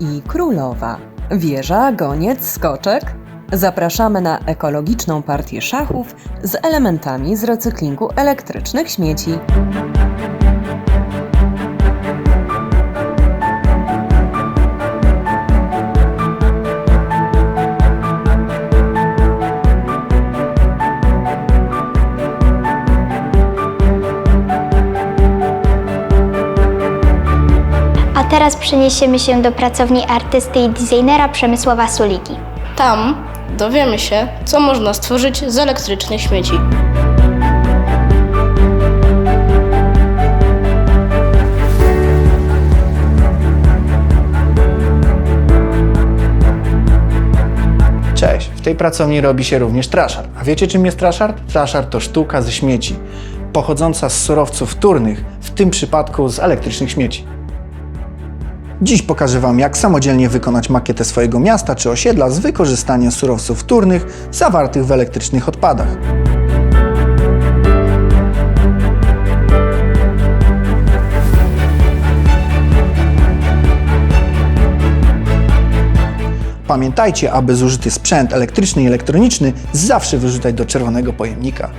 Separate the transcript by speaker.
Speaker 1: i Królowa. Wieża, goniec, skoczek. Zapraszamy na ekologiczną partię szachów z elementami z recyklingu elektrycznych śmieci.
Speaker 2: Teraz przeniesiemy się do pracowni artysty i designera Przemysława Suliki.
Speaker 3: Tam dowiemy się, co można stworzyć z elektrycznych śmieci.
Speaker 4: Cześć, w tej pracowni robi się również traszar. A wiecie czym jest traszar? Traszar to sztuka ze śmieci, pochodząca z surowców wtórnych, w tym przypadku z elektrycznych śmieci. Dziś pokażę Wam, jak samodzielnie wykonać makietę swojego miasta czy osiedla z wykorzystaniem surowców wtórnych zawartych w elektrycznych odpadach. Pamiętajcie, aby zużyty sprzęt elektryczny i elektroniczny zawsze wyrzucać do czerwonego pojemnika.